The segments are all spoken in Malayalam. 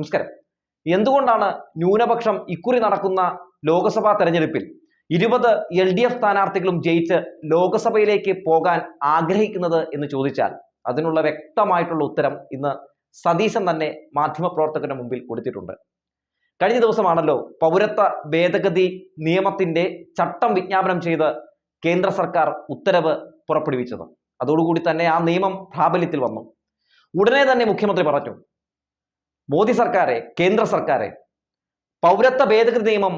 നമസ്കാരം. എന്തുകൊണ്ടാണ് ന്യൂനപക്ഷം ഇക്കുറി നടക്കുന്ന ലോക്സഭാ തെരഞ്ഞെടുപ്പിൽ ഇരുപത് എൽ ഡി എഫ് സ്ഥാനാർത്ഥികളും ജയിച്ച് ലോക്സഭയിലേക്ക് പോകാൻ ആഗ്രഹിക്കുന്നത് എന്ന് ചോദിച്ചാൽ അതിനുള്ള വ്യക്തമായിട്ടുള്ള ഉത്തരം ഇന്ന് സതീശൻ തന്നെ മാധ്യമപ്രവർത്തകരുടെ മുമ്പിൽ കൊടുത്തിട്ടുണ്ട്. കഴിഞ്ഞ ദിവസമാണല്ലോ പൗരത്വ ഭേദഗതി നിയമത്തിന്റെ ചട്ടം വിജ്ഞാപനം ചെയ്ത് കേന്ദ്ര സർക്കാർ ഉത്തരവ് പുറപ്പെടുവിച്ചത്. അതോടുകൂടി തന്നെ ആ നിയമം പ്രാബല്യത്തിൽ വന്നു. ഉടനെ തന്നെ മുഖ്യമന്ത്രി പറഞ്ഞു മോദി സർക്കാരെ കേന്ദ്ര സർക്കാരെ പൗരത്വ ഭേദഗതി നിയമം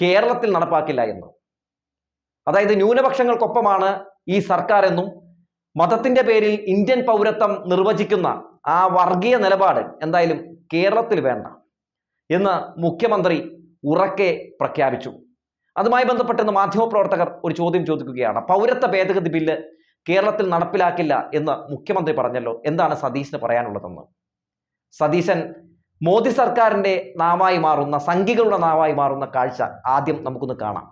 കേരളത്തിൽ നടപ്പാക്കില്ല എന്ന്. അതായത് ന്യൂനപക്ഷങ്ങൾക്കൊപ്പമാണ് ഈ സർക്കാർ എന്നും മതത്തിന്റെ പേരിൽ ഇന്ത്യൻ പൗരത്വം നിർവചിക്കുന്ന ആ വർഗീയ നിലപാട് എന്തായാലും കേരളത്തിൽ വേണ്ട എന്ന് മുഖ്യമന്ത്രി ഉറക്കെ പ്രഖ്യാപിച്ചു. അതുമായി ബന്ധപ്പെട്ട് മാധ്യമപ്രവർത്തകർ ഒരു ചോദ്യം ചോദിക്കുകയാണ്. പൗരത്വ ഭേദഗതി ബില്ല് കേരളത്തിൽ നടപ്പിലാക്കില്ല എന്ന് മുഖ്യമന്ത്രി പറഞ്ഞല്ലോ. എന്താണ് സതീശന് പറയാനുള്ളതെന്ന്? സതീശൻ മോദി സർക്കാരിന്റെ നാവായി മാറുന്ന സംഖ്യകളുടെ നാവായി മാറുന്ന കാഴ്ച ആദ്യം നമുക്കൊന്ന് കാണാം.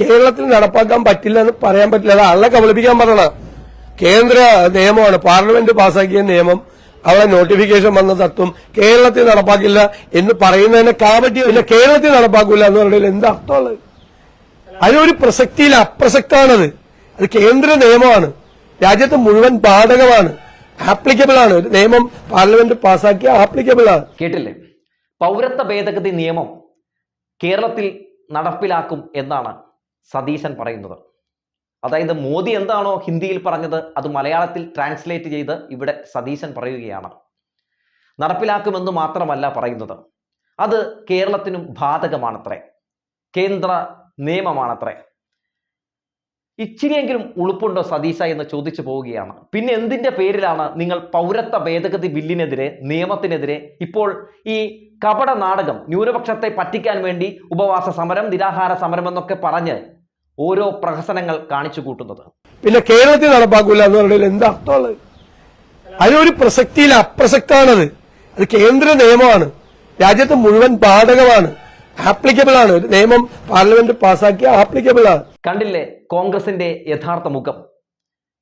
കേരളത്തിൽ നടപ്പാക്കാൻ പറ്റില്ല എന്ന് പറയാൻ പറ്റില്ല. അത് ആളെ കബളിപ്പിക്കാൻ പറഞ്ഞ കേന്ദ്ര നിയമമാണ്. പാർലമെന്റ് പാസാക്കിയ നിയമം അവിടെ നോട്ടിഫിക്കേഷൻ വന്ന തത്വം കേരളത്തിൽ നടപ്പാക്കില്ല എന്ന് പറയുന്നതിനെ കാപറ്റി പിന്നെ കേരളത്തിൽ നടപ്പാക്കില്ല എന്ന് പറഞ്ഞാൽ എന്താ അർത്ഥമുള്ളത്? അതിനൊരു പ്രസക്തിയിൽ അപ്രസക്താണത്. അത് കേന്ദ്ര നിയമമാണ്. രാജ്യത്ത് മുഴുവൻ ബാധകമാണ് ആപ്ലിക്കബിൾ ആണ്. ഒരു നിയമം പാർലമെന്റ് പാസാക്കിയ ആപ്ലിക്കബിൾ ആണ്. കേട്ടില്ലേ? പൗരത്വ ഭേദഗതി നിയമം കേരളത്തിൽ നടപ്പിലാക്കും എന്നാണ് സതീശൻ പറയുന്നത്. അതായത് മോദി എന്താണോ ഹിന്ദിയിൽ പറഞ്ഞത് അത് മലയാളത്തിൽ ട്രാൻസ്ലേറ്റ് ചെയ്ത് ഇവിടെ സതീശൻ പറയുകയാണ്. നടപ്പിലാക്കുമെന്ന് മാത്രമല്ല പറയുന്നത്. അത് കേരളത്തിനും ബാധകമാണത്രേ. കേന്ദ്ര നിയമമാണത്രേ. ഇച്ചിരിയെങ്കിലും ഉളുപ്പുണ്ടോ സതീശ എന്ന് ചോദിച്ചു പോവുകയാണ്. പിന്നെ എന്തിന്റെ പേരിലാണ് നിങ്ങൾ പൗരത്വ ഭേദഗതി ബില്ലിനെതിരെ നിയമത്തിനെതിരെ ഇപ്പോൾ ഈ കപട നാടകം ന്യൂനപക്ഷത്തെ പറ്റിക്കാൻ വേണ്ടി ഉപവാസ സമരം നിരാഹാര സമരം എന്നൊക്കെ പറഞ്ഞ് ഓരോ പ്രഹസനങ്ങൾ കാണിച്ചു കൂട്ടുന്നത്? പിന്നെ കേരളത്തിൽ നടപ്പാക്കൂല എന്ന് പറഞ്ഞാൽ എന്താ അർത്ഥമുള്ളത്? അതിനൊരു പ്രസക്തിയിൽ അപ്രസക്താണത്. അത് കേന്ദ്ര നിയമമാണ്. രാജ്യത്ത് മുഴുവൻ ബാധകമാണ്. ആപ്ലിക്കബിൾ ആണ്. ഒരു നിയമം പാർലമെന്റ് പാസ്സാക്കിയ ആപ്ലിക്കബിൾ ആണ്. കണ്ടില്ലേ? കോൺഗ്രസിന്റെ യഥാർത്ഥ മുഖം.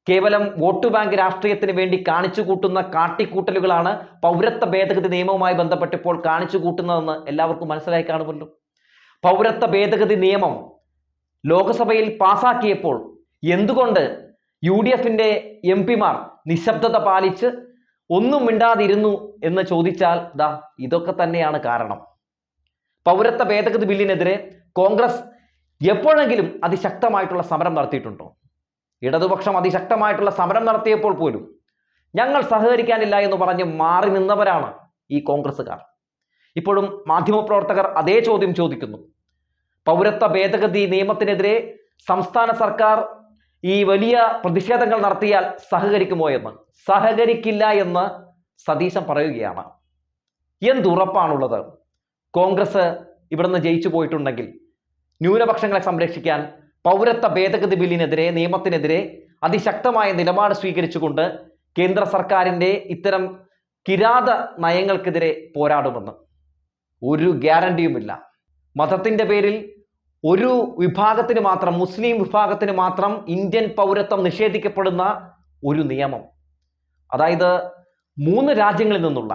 കേവലം വോട്ട് ബാങ്ക് രാഷ്ട്രീയത്തിന് വേണ്ടി കാണിച്ചു കൂട്ടുന്ന കാട്ടിക്കൂട്ടലുകളാണ് പൗരത്വ ഭേദഗതി നിയമവുമായി ബന്ധപ്പെട്ടിപ്പോൾ കാണിച്ചു കൂട്ടുന്നതെന്ന് എല്ലാവർക്കും മനസ്സിലായി കാണുമല്ലോ. പൗരത്വ ഭേദഗതി നിയമം ലോക്സഭയിൽ പാസാക്കിയപ്പോൾ എന്തുകൊണ്ട് യു ഡി എഫിന്റെ എം പിമാർ നിശബ്ദത പാലിച്ച് ഒന്നും മിണ്ടാതിരുന്നു എന്ന് ചോദിച്ചാൽ ദാ ഇതൊക്കെ തന്നെയാണ് കാരണം. പൗരത്വ ഭേദഗതി ബില്ലിനെതിരെ കോൺഗ്രസ് എപ്പോഴെങ്കിലും അതിശക്തമായിട്ടുള്ള സമരം നടത്തിയിട്ടുണ്ടോ? ഇടതുപക്ഷം അതിശക്തമായിട്ടുള്ള സമരം നടത്തിയപ്പോൾ പോലും ഞങ്ങൾ സഹകരിക്കാനില്ല എന്ന് പറഞ്ഞ് മാറി നിന്നവരാണ് ഈ കോൺഗ്രസ്സുകാർ. ഇപ്പോഴും മാധ്യമപ്രവർത്തകർ അതേ ചോദ്യം ചോദിക്കുന്നു. പൗരത്വ ഭേദഗതി നിയമത്തിനെതിരെ സംസ്ഥാന സർക്കാർ ഈ വലിയ പ്രതിഷേധങ്ങൾ നടത്തിയാൽ സഹകരിക്കുമോ എന്ന്? സഹകരിക്കില്ല എന്ന് സതീശൻ പറയുകയാണ്. എന്തുറപ്പാണുള്ളത്? കോൺഗ്രസ് ഇവിടുന്ന് ജയിച്ചു പോയിട്ടുണ്ടെങ്കിൽ ന്യൂനപക്ഷങ്ങളെ സംരക്ഷിക്കാൻ പൗരത്വ ഭേദഗതി ബില്ലിനെതിരെ നിയമത്തിനെതിരെ അതിശക്തമായ നിലപാട് സ്വീകരിച്ചുകൊണ്ട് കേന്ദ്ര സർക്കാരിന്റെ ഇത്തരം കിരാത നയങ്ങൾക്കെതിരെ പോരാടുമെന്ന്. ഒരു ഗ്യാരണ്ടിയുമില്ല. മതത്തിന്റെ പേരിൽ ഒരു വിഭാഗത്തിന് മാത്രം മുസ്ലിം വിഭാഗത്തിന് മാത്രം ഇന്ത്യൻ പൗരത്വം നിഷേധിക്കപ്പെടുന്ന ഒരു നിയമം. അതായത് മൂന്ന് രാജ്യങ്ങളിൽ നിന്നുള്ള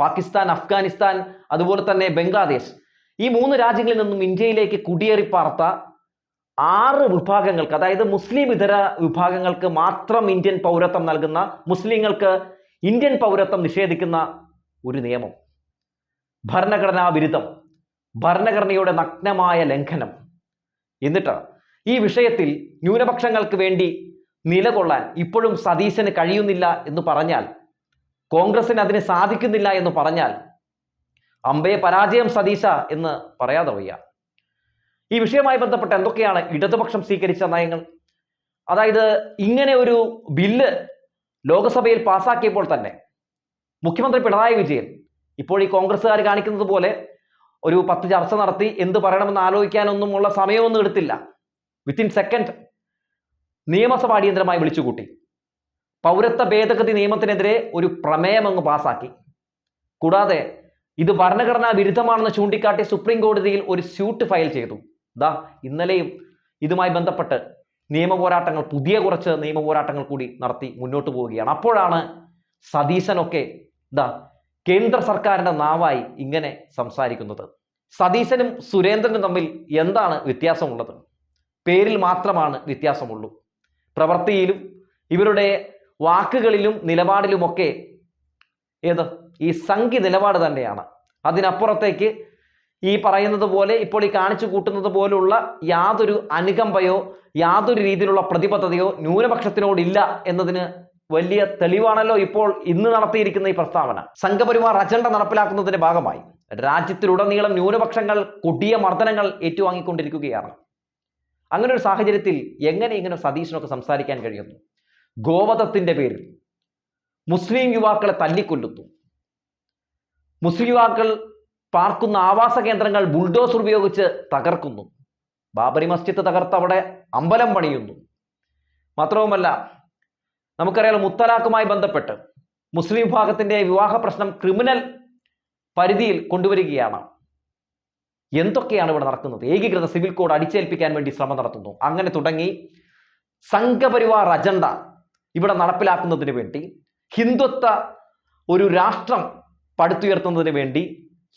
പാകിസ്ഥാൻ അഫ്ഗാനിസ്ഥാൻ അതുപോലെ തന്നെ ബംഗ്ലാദേശ്. ഈ മൂന്ന് രാജ്യങ്ങളിൽ നിന്നും ഇന്ത്യയിലേക്ക് കുടിയേറി പാർത്ത ആറ് വിഭാഗങ്ങൾക്ക് അതായത് മുസ്ലിം ഇതര വിഭാഗങ്ങൾക്ക് മാത്രം ഇന്ത്യൻ പൗരത്വം നൽകുന്ന മുസ്ലിങ്ങൾക്ക് ഇന്ത്യൻ പൗരത്വം നിഷേധിക്കുന്ന ഒരു നിയമം. ഭരണഘടനാ വിരുദ്ധം ഭരണഘടനയുടെ നഗ്നമായ ലംഘനം. എന്നിട്ട് ഈ വിഷയത്തിൽ ന്യൂനപക്ഷങ്ങൾക്ക് വേണ്ടി നിലകൊള്ളാൻ ഇപ്പോഴും സതീശന് കഴിയുന്നില്ല എന്ന് പറഞ്ഞാൽ കോൺഗ്രസിന് അതിന് സാധിക്കുന്നില്ല എന്ന് പറഞ്ഞാൽ അമ്പയെ പരാജയം സതീശ എന്ന് പറയാതെ വയ്യ ഈ വിഷയവുമായി ബന്ധപ്പെട്ട് എന്തൊക്കെയാണ് ഇടതുപക്ഷം സ്വീകരിച്ച നയങ്ങൾ? അതായത് ഇങ്ങനെ ഒരു ബില്ല് ലോക്സഭയിൽ പാസാക്കിയപ്പോൾ തന്നെ മുഖ്യമന്ത്രി പിണറായി വിജയൻ ഇപ്പോൾ ഈ കോൺഗ്രസ്സുകാർ കാണിക്കുന്നത് പോലെ ഒരു പത്ത് ചർച്ച നടത്തി എന്ത് പറയണമെന്ന് ആലോചിക്കാനൊന്നുമുള്ള സമയമൊന്നും എടുത്തില്ല. വിത്തിൻ സെക്കൻഡ് നിയമസഭ അടിയന്തരമായി വിളിച്ചുകൂട്ടി. പൗരത്വ ഭേദഗതി നിയമത്തിനെതിരെ ഒരു പ്രമേയം അങ്ങ് പാസാക്കി. കൂടാതെ ഇത് ഭരണഘടനാ വിരുദ്ധമാണെന്ന് ചൂണ്ടിക്കാട്ടി സുപ്രീം കോടതിയിൽ ഒരു സ്യൂട്ട് ഫയൽ ചെയ്തു. ദാ ഇന്നലെയും ഇതുമായി ബന്ധപ്പെട്ട് നിയമ പോരാട്ടങ്ങൾ പുതിയ കുറച്ച് നിയമ പോരാട്ടങ്ങൾ കൂടി നടത്തി മുന്നോട്ട് പോവുകയാണ്. അപ്പോഴാണ് സതീശനൊക്കെ ദാ കേന്ദ്ര സർക്കാരിന്റെ നാവായി ഇങ്ങനെ സംസാരിക്കുന്നത്. സതീശനും സുരേന്ദ്രനും തമ്മിൽ എന്താണ് വ്യത്യാസമുള്ളത്? പേരിൽ മാത്രമാണ് വ്യത്യാസമുള്ളൂ. പ്രവൃത്തിയിലും ഇവരുടെ വാക്കുകളിലും നിലപാടിലുമൊക്കെ ഏത്? ഈ സംഖ്യ നിലപാട് തന്നെയാണ്. അതിനപ്പുറത്തേക്ക് ഈ പറയുന്നത് പോലെ ഇപ്പോൾ ഈ കാണിച്ചു കൂട്ടുന്നത് പോലുള്ള യാതൊരു അനുകമ്പയോ യാതൊരു രീതിയിലുള്ള പ്രതിബദ്ധതയോ ന്യൂനപക്ഷത്തിനോടില്ല എന്നതിന് വലിയ തെളിവാണല്ലോ ഇപ്പോൾ ഇന്ന് നടത്തിയിരിക്കുന്ന ഈ പ്രസ്താവന. സംഘപരിവാർ അജണ്ട നടപ്പിലാക്കുന്നതിന്റെ ഭാഗമായി രാജ്യത്തിലുടനീളം ന്യൂനപക്ഷങ്ങൾ കൊടിയ മർദ്ദനങ്ങൾ ഏറ്റുവാങ്ങിക്കൊണ്ടിരിക്കുകയാണ്. അങ്ങനെ ഒരു സാഹചര്യത്തിൽ എങ്ങനെ ഇങ്ങനെ സതീശനൊക്കെ സംസാരിക്കാൻ കഴിയുന്നു? ഗോവധത്തിന്റെ പേരിൽ മുസ്ലിം യുവാക്കളെ തല്ലിക്കൊല്ലുന്നു. മുസ്ലിം യുവാക്കൾ പാർക്കുന്ന ആവാസ കേന്ദ്രങ്ങൾ ബുൾഡോസർ ഉപയോഗിച്ച് തകർക്കുന്നു. ബാബരി മസ്ജിദ് തകർത്ത് അവിടെ അമ്പലം പണിയുന്നു. മാത്രവുമല്ല നമുക്കറിയാം മുത്തലാഖുമായി ബന്ധപ്പെട്ട് മുസ്ലിം വിഭാഗത്തിന്റെ വിവാഹ പ്രശ്നം ക്രിമിനൽ പരിധിയിൽ കൊണ്ടുവരികയാണ്. എന്തൊക്കെയാണ് ഇവിടെ നടക്കുന്നത്? ഏകീകൃത സിവിൽ കോഡ് അടിച്ചേൽപ്പിക്കാൻ വേണ്ടി ശ്രമം നടത്തുന്നു. അങ്ങനെ തുടങ്ങി സംഘപരിവാർ അജണ്ട ഇവിടെ നടപ്പിലാക്കുന്നതിന് വേണ്ടി ഹിന്ദുത്വ ഒരു രാഷ്ട്രം പടുത്തുയർത്തുന്നതിന് വേണ്ടി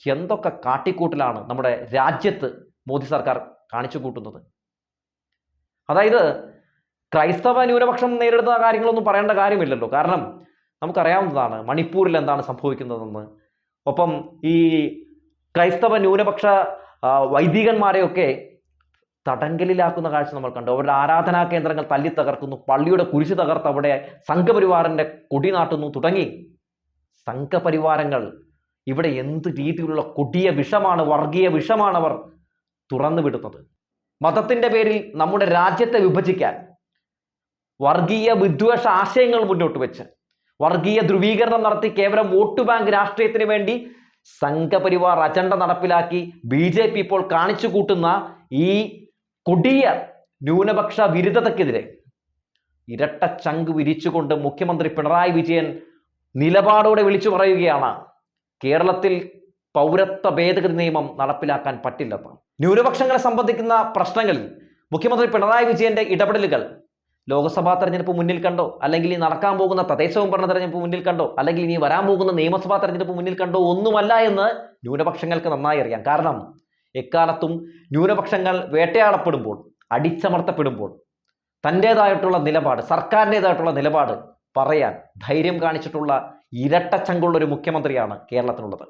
എന്തൊക്കെ കാട്ടിക്കൂട്ടലാണ് നമ്മുടെ രാജ്യത്ത് മോദി സർക്കാർ കാണിച്ചു കൂട്ടുന്നത് അതായത് ക്രൈസ്തവ ന്യൂനപക്ഷം നേരിടുന്ന കാര്യങ്ങളൊന്നും പറയേണ്ട കാര്യമില്ലല്ലോ. കാരണം നമുക്കറിയാവുന്നതാണ് മണിപ്പൂരിൽ എന്താണ് സംഭവിക്കുന്നതെന്ന്. ഒപ്പം ഈ ക്രൈസ്തവ ന്യൂനപക്ഷ വൈദികന്മാരെയൊക്കെ തടങ്കലിലാക്കുന്ന കാഴ്ച നമ്മൾ കണ്ടു. അവരുടെ ആരാധനാ കേന്ദ്രങ്ങൾ തല്ലി തകർക്കുന്നു. പള്ളിയുടെ കുരിശ് തകർത്ത് അവിടെ സംഘപരിവാറിന്റെ കൊടി നാട്ടുന്നു. തുടങ്ങി. സംഘപരിവാരങ്ങൾ ഇവിടെ എന്ത് രീതിയിലുള്ള കൊടിയ വിഷമാണ് വർഗീയ വിഷമാണ് അവർ തുറന്നു വിടുന്നത്. മതത്തിന്റെ പേരിൽ നമ്മുടെ രാജ്യത്തെ വിഭജിക്കാൻ വർഗീയ വിദ്വേഷ ആശയങ്ങൾ മുന്നോട്ട് വെച്ച് വർഗീയ ധ്രുവീകരണം നടത്തി കേവലം വോട്ട് ബാങ്ക് രാഷ്ട്രീയത്തിന് വേണ്ടി സംഘപരിവാർ അജണ്ട നടപ്പിലാക്കി ബി ജെ പി ഇപ്പോൾ കാണിച്ചു കൂട്ടുന്ന ഈ കൊടിയ ന്യൂനപക്ഷ വിരുദ്ധതയ്ക്കെതിരെ ഇരട്ട ചങ്ക് വിരിച്ചുകൊണ്ട് മുഖ്യമന്ത്രി പിണറായി വിജയൻ നിലപാടോടെ വിളിച്ചു പറയുകയാണ്. കേരളത്തിൽ പൗരത്വ ഭേദഗതി നിയമം നടപ്പിലാക്കാൻ പറ്റില്ലെന്ന്. ന്യൂനപക്ഷങ്ങളെ സംബന്ധിക്കുന്ന പ്രശ്നങ്ങളിൽ മുഖ്യമന്ത്രി പിണറായി വിജയന്റെ ഇടപെടലുകൾ ലോക്സഭാ തെരഞ്ഞെടുപ്പ് മുന്നിൽ കണ്ടോ? അല്ലെങ്കിൽ ഈ നടക്കാൻ പോകുന്ന തദ്ദേശ ഭരണ തെരഞ്ഞെടുപ്പ് മുന്നിൽ കണ്ടോ? അല്ലെങ്കിൽ ഇനി വരാൻ പോകുന്ന നിയമസഭാ തെരഞ്ഞെടുപ്പ് മുന്നിൽ കണ്ടോ? ഒന്നുമല്ല എന്ന് ന്യൂനപക്ഷങ്ങൾക്ക് നന്നായി അറിയാം. കാരണം എക്കാലത്തും ന്യൂനപക്ഷങ്ങൾ വേട്ടയാടപ്പെടുമ്പോൾ അടിച്ചമർത്തപ്പെടുമ്പോൾ തന്റേതായിട്ടുള്ള നിലപാട് സർക്കാരിന്റെതായിട്ടുള്ള നിലപാട് പറയാൻ ധൈര്യം കാണിച്ചിട്ടുള്ള ഇരട്ടച്ചങ്കുള്ള ഒരു മുഖ്യമന്ത്രിയാണ് കേരളത്തിനുള്ളത്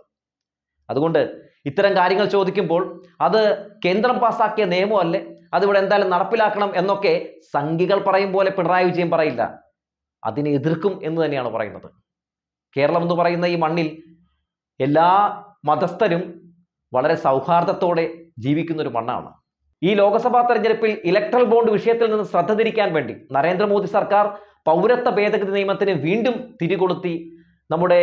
അതുകൊണ്ട് ഇത്തരം കാര്യങ്ങൾ ചോദിക്കുമ്പോൾ അത് കേന്ദ്രം പാസാക്കിയ നിയമമല്ലേ? അതിവിടെ എന്തായാലും നടപ്പിലാക്കണം എന്നൊക്കെ സംഘികൾ പറയും പോലെ പിണറായി വിജയൻ പറയില്ല. അതിനെ എതിർക്കും എന്ന് തന്നെയാണ് പറയുന്നത്. കേരളം എന്ന് പറയുന്ന ഈ മണ്ണിൽ എല്ലാ മതസ്ഥരും വളരെ സൗഹാർദ്ദത്തോടെ ജീവിക്കുന്ന ഒരു മണ്ണാണ്. ഈ ലോക്സഭാ തെരഞ്ഞെടുപ്പിൽ ഇലക്ട്രൽ ബോണ്ട് വിഷയത്തിൽ നിന്ന് ശ്രദ്ധ തിരിക്കാൻ വേണ്ടി നരേന്ദ്രമോദി സർക്കാർ പൗരത്വ ഭേദഗതി നിയമത്തിന് വീണ്ടും തിരികൊളുത്തി നമ്മുടെ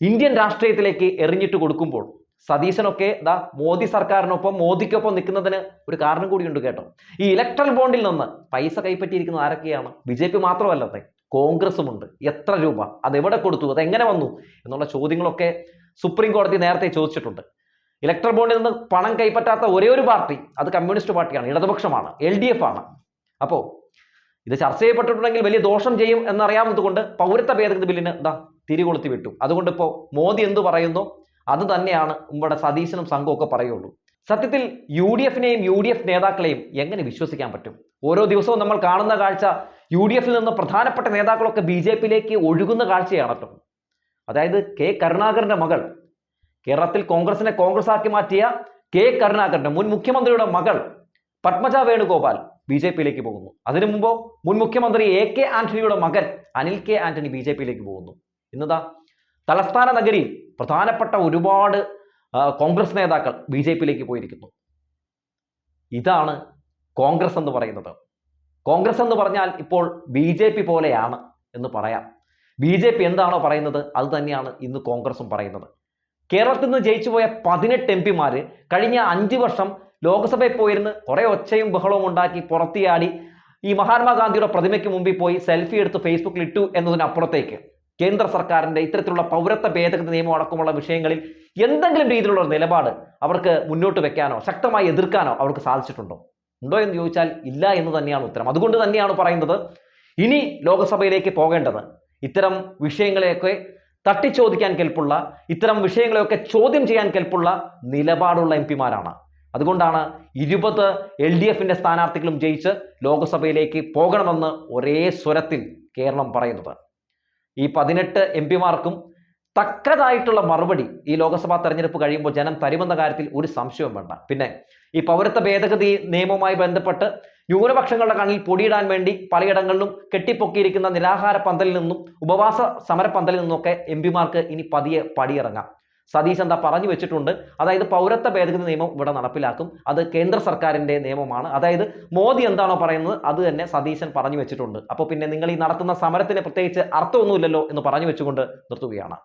ഇന്ത്യൻ രാഷ്ട്രീയത്തിലേക്ക് എറിഞ്ഞിട്ട് കൊടുക്കുമ്പോൾ സതീശനൊക്കെ ദാ മോദി സർക്കാരിനൊപ്പം മോദിക്കൊപ്പം നിൽക്കുന്നതിന് ഒരു കാരണം കൂടിയുണ്ട് കേട്ടോ. ഈ ഇലക്ട്രൽ ബോണ്ടിൽ നിന്ന് പൈസ കൈപ്പറ്റിയിരിക്കുന്നത് ആരൊക്കെയാണ്? ബി ജെ പി മാത്രമല്ലത്തെ കോൺഗ്രസുമുണ്ട്. എത്ര രൂപ? അതെവിടെ കൊടുത്തു? അത് എങ്ങനെ വന്നു? എന്നുള്ള ചോദ്യങ്ങളൊക്കെ സുപ്രീം കോടതി നേരത്തെ ചോദിച്ചിട്ടുണ്ട്. ഇലക്ട്രൽ ബോണ്ടിൽ നിന്ന് പണം കൈപ്പറ്റാത്ത ഒരേ ഒരു പാർട്ടി അത് കമ്മ്യൂണിസ്റ്റ് പാർട്ടിയാണ് ഇടതുപക്ഷമാണ് എൽ ഡി എഫ് ആണ്. അപ്പോൾ ഇത് ചർച്ച ചെയ്യപ്പെട്ടിട്ടുണ്ടെങ്കിൽ വലിയ ദോഷം ചെയ്യും എന്നറിയാവുന്നതുകൊണ്ട് പൗരത്വ ഭേദഗതി ബില്ലിന് എന്താ തിരികൊളുത്തി വിട്ടു. അതുകൊണ്ട് ഇപ്പോൾ മോദി എന്തു പറയുന്നു? അത് തന്നെയാണ് നമ്മുടെ സതീശനും സംഘവും ഒക്കെ പറയുള്ളൂ. സത്യത്തിൽ യു ഡി എഫിനെയും യു ഡി എഫ് നേതാക്കളെയും എങ്ങനെ വിശ്വസിക്കാൻ പറ്റും? ഓരോ ദിവസവും നമ്മൾ കാണുന്ന കാഴ്ച യു ഡി എഫിൽ നിന്ന് പ്രധാനപ്പെട്ട നേതാക്കളൊക്കെ ബി ജെ പിയിലേക്ക് ഒഴുകുന്ന കാഴ്ചയാണല്ലോ. അതായത് കെ കരുണാകരന്റെ മകൾ കേരളത്തിൽ കോൺഗ്രസിനെ കോൺഗ്രസ് ആക്കി മാറ്റിയ കെ കരുണാകരന്റെ മുൻ മുഖ്യമന്ത്രിയുടെ മകൾ പത്മജ വേണുഗോപാൽ ബി ജെ പിയിലേക്ക് പോകുന്നു. അതിനു മുമ്പോ മുൻ മുഖ്യമന്ത്രി എ കെ ആന്റണിയുടെ മകൻ Anil K Antony B J പിയിലേക്ക് പോകുന്നു. ഇന്നതാ തലസ്ഥാന നഗരിയിൽ പ്രധാനപ്പെട്ട ഒരുപാട് കോൺഗ്രസ് നേതാക്കൾ ബി ജെ പിയിലേക്ക് പോയിരിക്കുന്നു. ഇതാണ് കോൺഗ്രസ് എന്ന് പറയുന്നത്. കോൺഗ്രസ് എന്ന് പറഞ്ഞാൽ ഇപ്പോൾ ബി ജെ പി പോലെയാണ് എന്ന് പറയാം. ബി ജെ പി എന്താണോ പറയുന്നത് അത് തന്നെയാണ് ഇന്ന് കോൺഗ്രസും പറയുന്നത്. കേരളത്തിൽ നിന്ന് ജയിച്ചുപോയ പതിനെട്ട് എം പിമാർ കഴിഞ്ഞ അഞ്ച് വർഷം ലോക്സഭയിൽ പോയിരുന്ന് കുറേ ഒച്ചയും ബഹളവും ഉണ്ടാക്കി പുറത്തിയാടി ഈ മഹാത്മാഗാന്ധിയുടെ പ്രതിമയ്ക്ക് മുമ്പിൽ പോയി സെൽഫി എടുത്ത് ഫേസ്ബുക്കിൽ ഇട്ടു എന്നതിനപ്പുറത്തേക്ക് കേന്ദ്ര സർക്കാരിന്റെ ഇത്തരത്തിലുള്ള പൗരത്വ ഭേദഗതി നിയമം അടക്കമുള്ള വിഷയങ്ങളിൽ എന്തെങ്കിലും രീതിയിലുള്ള ഒരു നിലപാട് അവർക്ക് മുന്നോട്ട് വെക്കാനോ ശക്തമായി എതിർക്കാനോ അവർക്ക് സാധിച്ചിട്ടുണ്ടോ? ഉണ്ടോ എന്ന് ചോദിച്ചാൽ ഇല്ല എന്ന് തന്നെയാണ് ഉത്തരം. അതുകൊണ്ട് തന്നെയാണ് പറയുന്നത് ഇനി ലോകസഭയിലേക്ക് പോകേണ്ടത്. ഇത്തരം വിഷയങ്ങളെയൊക്കെ തട്ടിച്ചോദിക്കാൻ കെൽപ്പുള്ള ഇത്തരം വിഷയങ്ങളെയൊക്കെ ചോദ്യം ചെയ്യാൻ കെൽപ്പുള്ള നിലപാടുള്ള എം പിമാരാണ്. അതുകൊണ്ടാണ് ഇരുപത് എൽ ഡി എഫിന്റെ സ്ഥാനാർത്ഥികളും ജയിച്ച് ലോക്സഭയിലേക്ക് പോകണമെന്ന് ഒരേ സ്വരത്തിൽ കേരളം പറയുന്നത്. ഈ പതിനെട്ട് എം പിമാർക്കും തക്കതായിട്ടുള്ള മറുപടി ഈ ലോക്സഭാ തെരഞ്ഞെടുപ്പ് കഴിയുമ്പോൾ ജനം തരുമെന്ന കാര്യത്തിൽ ഒരു സംശയവും വേണ്ട. പിന്നെ ഈ പൗരത്വ ഭേദഗതി നിയമവുമായി ബന്ധപ്പെട്ട് ന്യൂനപക്ഷങ്ങളുടെ കണ്ണിൽ പൊടിയിടാൻ വേണ്ടി പലയിടങ്ങളിലും കെട്ടിപ്പൊക്കിയിരിക്കുന്ന നിരാഹാര പന്തലിൽ നിന്നും ഉപവാസ സമര പന്തലിൽ നിന്നൊക്കെ എം പിമാർക്ക് ഇനി പതിയെ പടിയിറങ്ങാം. സതീശ് എന്താ പറഞ്ഞു വെച്ചിട്ടുണ്ട്? അതായത് പൗരത്വ ഭേദഗതി നിയമം ഇവിടെ നടപ്പിലാക്കും. അത് കേന്ദ്ര സർക്കാരിന്റെ നിയമമാണ്. അതായത് മോദി എന്താണോ പറയുന്നത് അത് തന്നെ സതീശൻ പറഞ്ഞു വെച്ചിട്ടുണ്ട്. അപ്പോൾ പിന്നെ നിങ്ങൾ ഈ നടത്തുന്ന സമരത്തിന് പ്രത്യേകിച്ച് അർത്ഥമൊന്നുമില്ലല്ലോ എന്ന് പറഞ്ഞു വെച്ചുകൊണ്ട് നിർത്തുകയാണ്.